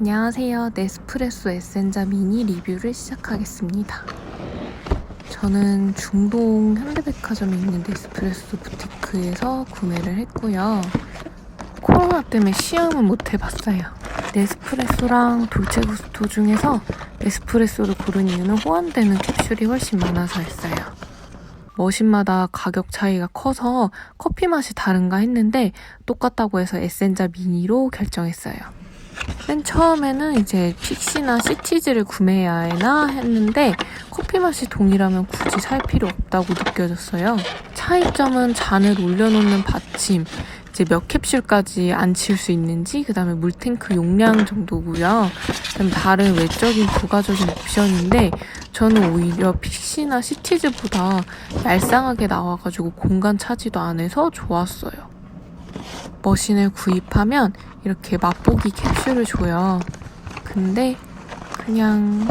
안녕하세요. 네스프레소 에센자 미니 리뷰를 시작하겠습니다. 저는 중동 현대백화점에 있는 네스프레소 부티크에서 구매를 했고요. 코로나 때문에 시음은 못 해봤어요. 네스프레소랑 돌체구스토 중에서 네스프레소를 고른 이유는 호환되는 캡슐이 훨씬 많아서 했어요. 머신마다 가격 차이가 커서 커피 맛이 다른가 했는데 똑같다고 해서 에센자 미니로 결정했어요. 맨 처음에는 이제 픽시나 시치즈를 구매해야 하나 했는데 커피 맛이 동일하면 굳이 살 필요 없다고 느껴졌어요. 차이점은 잔을 올려놓는 받침, 이제 몇 캡슐까지 안칠 수 있는지, 그 다음에 물탱크 용량 정도고요. 그다음 다른 외적인 부가적인 옵션인데 저는 오히려 픽시나 시티즈보다 얄쌍하게 나와가지고 공간 차지도 안 해서 좋았어요. 머신을 구입하면 이렇게 맛보기 캡슐을 줘요. 근데 그냥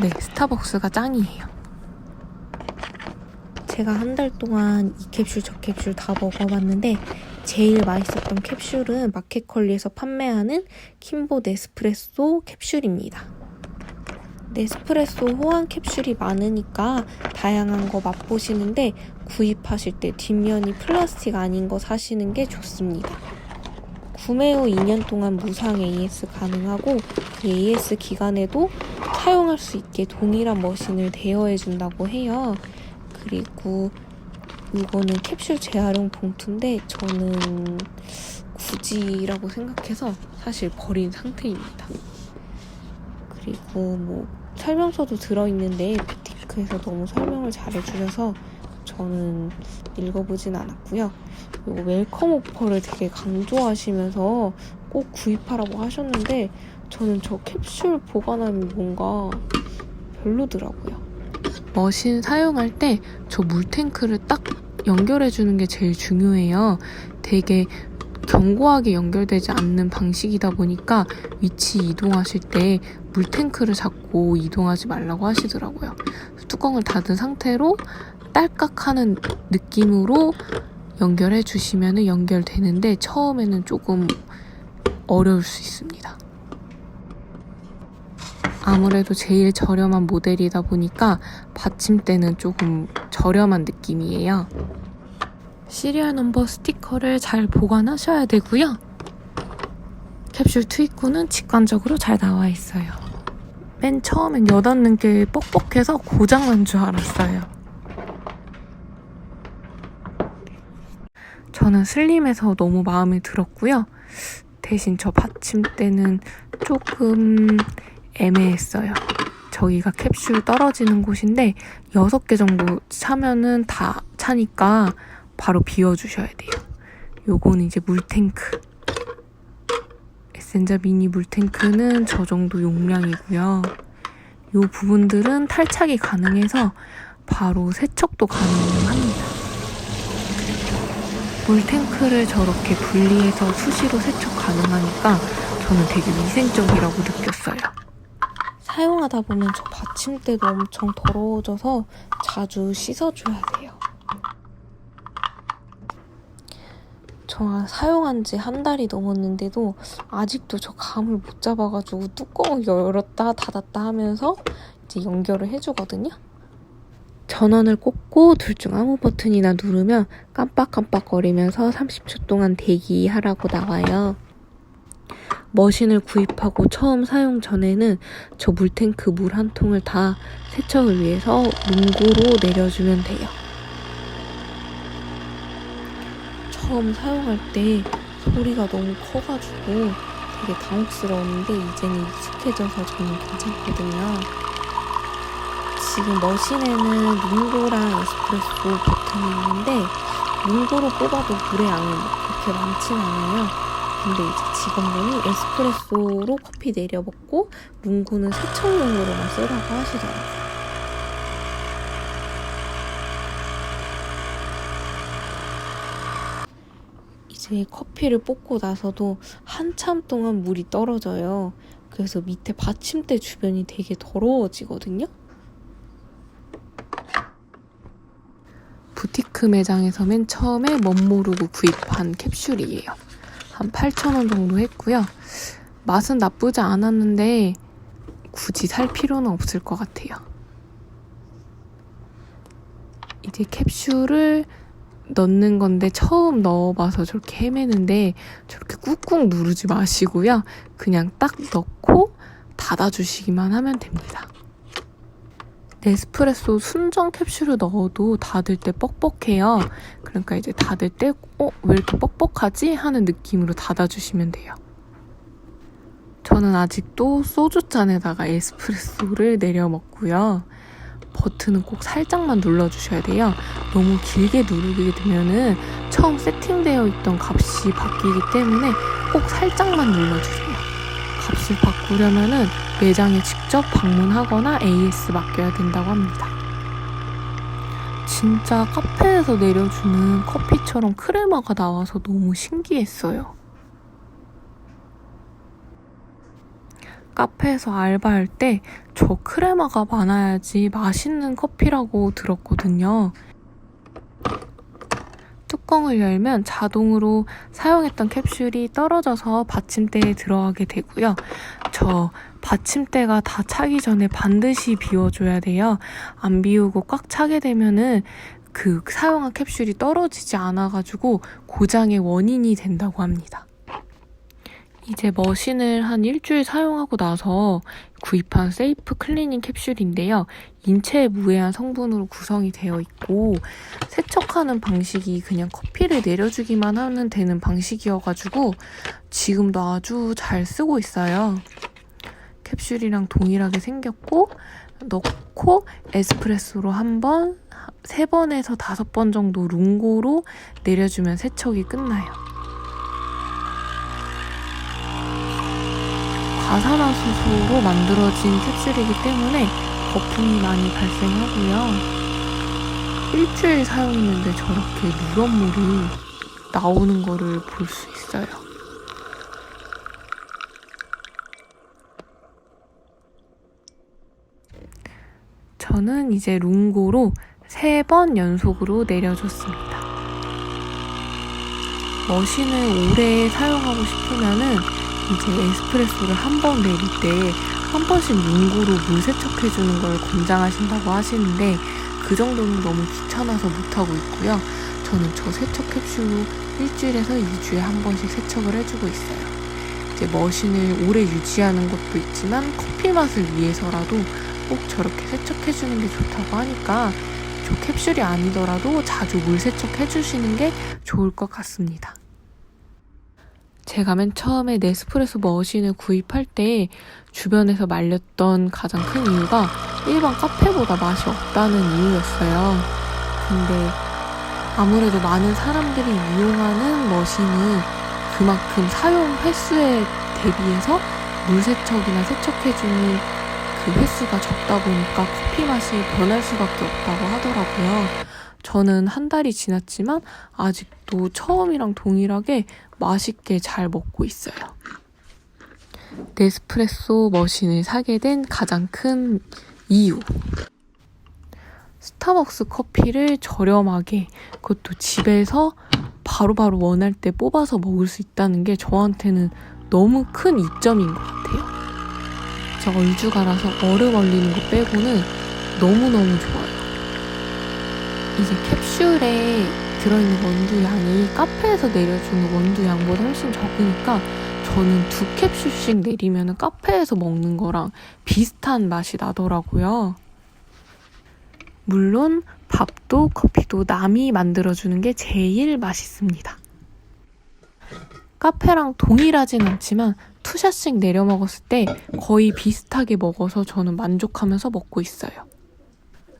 네 스타벅스가 짱이에요. 제가 한 달 동안 이 캡슐 저 캡슐 다 먹어봤는데 제일 맛있었던 캡슐은 마켓컬리에서 판매하는 킴보 네스프레소 캡슐입니다. 네스프레소 호환 캡슐이 많으니까 다양한 거 맛보시는데 구입하실 때 뒷면이 플라스틱 아닌 거 사시는 게 좋습니다. 구매 후 2년 동안 무상 AS 가능하고 그 AS 기간에도 사용할 수 있게 동일한 머신을 대여해 준다고 해요. 그리고 이거는 캡슐 재활용 봉투인데 저는 굳이라고 생각해서 사실 버린 상태입니다. 그리고 뭐 설명서도 들어있는데 뷰티크에서 너무 설명을 잘해주셔서 저는 읽어보진 않았고요. 그리고 웰컴 오퍼를 되게 강조하시면서 꼭 구입하라고 하셨는데 저는 저 캡슐 보관함이 뭔가 별로더라고요. 머신 사용할 때 저 물탱크를 딱 연결해주는 게 제일 중요해요. 되게 견고하게 연결되지 않는 방식이다 보니까 위치 이동하실 때 물탱크를 잡고 이동하지 말라고 하시더라고요. 뚜껑을 닫은 상태로 딸깍 하는 느낌으로 연결해 주시면 연결되는데 처음에는 조금 어려울 수 있습니다. 아무래도 제일 저렴한 모델이다 보니까 받침대는 조금 저렴한 느낌이에요. 시리얼 넘버 스티커를 잘 보관하셔야 되고요. 캡슐 투입구는 직관적으로 잘 나와 있어요. 맨 처음엔 여닫는 게 뻑뻑해서 고장난 줄 알았어요. 저는 슬림해서 너무 마음에 들었고요. 대신 저 받침대는 조금 애매했어요. 저기가 캡슐 떨어지는 곳인데 6개 정도 차면은 다 차니까 바로 비워주셔야 돼요. 요거는 이제 물탱크. 에센자 미니 물탱크는 저 정도 용량이고요. 요 부분들은 탈착이 가능해서 바로 세척도 가능합니다. 물탱크를 저렇게 분리해서 수시로 세척 가능하니까 저는 되게 위생적이라고 느꼈어요. 사용하다 보면 저 받침대도 엄청 더러워져서 자주 씻어줘야 돼요. 저 사용한 지 한 달이 넘었는데도 아직도 저 감을 못 잡아가지고 뚜껑을 열었다 닫았다 하면서 이제 연결을 해주거든요. 전원을 꽂고 둘 중 아무 버튼이나 누르면 깜빡깜빡거리면서 30초 동안 대기하라고 나와요. 머신을 구입하고 처음 사용 전에는 저 물탱크 물 한 통을 다 세척을 위해서 문고로 내려주면 돼요. 처음 사용할 때 소리가 너무 커가지고 되게 당혹스러웠는데 이제는 익숙해져서 저는 괜찮거든요. 지금 머신에는 문고랑 에스프레소 버튼이 있는데 문고로 뽑아도 물의 뭐 그렇게 많진 않아요. 근데 이제 직원분이 에스프레소로 커피 내려 먹고 문고는 세척용으로만 쓰라고 하시더라고요. 이제 커피를 뽑고 나서도 한참 동안 물이 떨어져요. 그래서 밑에 받침대 주변이 되게 더러워지거든요. 부티크 매장에서 맨 처음에 멋모르고 구입한 캡슐이에요. 한 8,000원 정도 했고요. 맛은 나쁘지 않았는데 굳이 살 필요는 없을 것 같아요. 이제 캡슐을 넣는 건데 처음 넣어봐서 저렇게 헤매는데 저렇게 꾹꾹 누르지 마시고요. 그냥 딱 넣고 닫아주시기만 하면 됩니다. 네스프레소 순정 캡슐을 넣어도 닫을 때 뻑뻑해요. 그러니까 이제 닫을 때, 어, 왜 이렇게 뻑뻑하지? 하는 느낌으로 닫아주시면 돼요. 저는 아직도 소주잔에다가 에스프레소를 내려 먹고요. 버튼은 꼭 살짝만 눌러주셔야 돼요. 너무 길게 누르게 되면은 처음 세팅되어 있던 값이 바뀌기 때문에 꼭 살짝만 눌러주세요. 값을 바꾸려면은 매장에 직접 방문하거나 AS 맡겨야 된다고 합니다. 진짜 카페에서 내려주는 커피처럼 크레마가 나와서 너무 신기했어요. 카페에서 알바할 때 저 크레마가 많아야지 맛있는 커피라고 들었거든요. 뚜껑을 열면 자동으로 사용했던 캡슐이 떨어져서 받침대에 들어가게 되고요. 저 받침대가 다 차기 전에 반드시 비워줘야 돼요. 안 비우고 꽉 차게 되면은 그 사용한 캡슐이 떨어지지 않아가지고 고장의 원인이 된다고 합니다. 이제 머신을 한 일주일 사용하고 나서 구입한 세이프 클리닝 캡슐인데요. 인체에 무해한 성분으로 구성이 되어 있고 세척하는 방식이 그냥 커피를 내려주기만 하면 되는 방식이어가지고 지금도 아주 잘 쓰고 있어요. 캡슐이랑 동일하게 생겼고 넣고 에스프레소로 한 번, 세 번에서 다섯 번 정도 룽고로 내려주면 세척이 끝나요. 과산화수소로 만들어진 캡슐이기 때문에 거품이 많이 발생하고요. 일주일 사용했는데 저렇게 누런 물이 나오는 거를 볼 수 있어요. 저는 이제 룽고로 세 번 연속으로 내려줬습니다. 머신을 오래 사용하고 싶으면은 이제 에스프레소를 한 번 내릴 때 한 번씩 뭉구로 물 세척해주는 걸 권장하신다고 하시는데 그 정도는 너무 귀찮아서 못하고 있고요. 저는 저 세척 캡슐로 일주일에서 2주에 한 번씩 세척을 해주고 있어요. 이제 머신을 오래 유지하는 것도 있지만 커피 맛을 위해서라도 꼭 저렇게 세척해주는 게 좋다고 하니까 저 캡슐이 아니더라도 자주 물 세척해주시는 게 좋을 것 같습니다. 제가 맨 처음에 네스프레소 머신을 구입할 때 주변에서 말렸던 가장 큰 이유가 일반 카페보다 맛이 없다는 이유였어요. 근데 아무래도 많은 사람들이 이용하는 머신은 그만큼 사용 횟수에 대비해서 물 세척이나 세척해주는 그 횟수가 적다 보니까 커피 맛이 변할 수밖에 없다고 하더라고요. 저는 한 달이 지났지만 아직 도 처음이랑 동일하게 맛있게 잘 먹고 있어요. 네스프레소 머신을 사게 된 가장 큰 이유. 스타벅스 커피를 저렴하게 그것도 집에서 바로바로 원할 때 뽑아서 먹을 수 있다는 게 저한테는 너무 큰 이점인 것 같아요. 저 얼죽알아서 얼음 얼리는 거 빼고는 너무너무 좋아요. 이제 캡슐에 들어있는 원두 양이 카페에서 내려주는 원두 양보다 훨씬 적으니까 저는 두 캡슐씩 내리면 카페에서 먹는 거랑 비슷한 맛이 나더라고요. 물론 밥도 커피도 남이 만들어주는 게 제일 맛있습니다. 카페랑 동일하진 않지만 투샷씩 내려 먹었을 때 거의 비슷하게 먹어서 저는 만족하면서 먹고 있어요.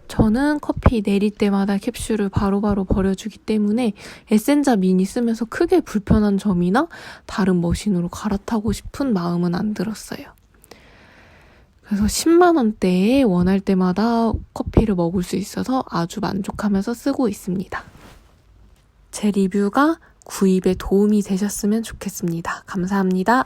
저는 커피 내릴 때마다 캡슐을 바로 바로 버려주기 때문에 에센자 미니 쓰면서 크게 불편한 점이나 다른 머신으로 갈아타고 싶은 마음은 안 들었어요. 그래서 10만원대에 원할 때마다 커피를 먹을 수 있어서 아주 만족하면서 쓰고 있습니다. 제 리뷰가 구입에 도움이 되셨으면 좋겠습니다. 감사합니다.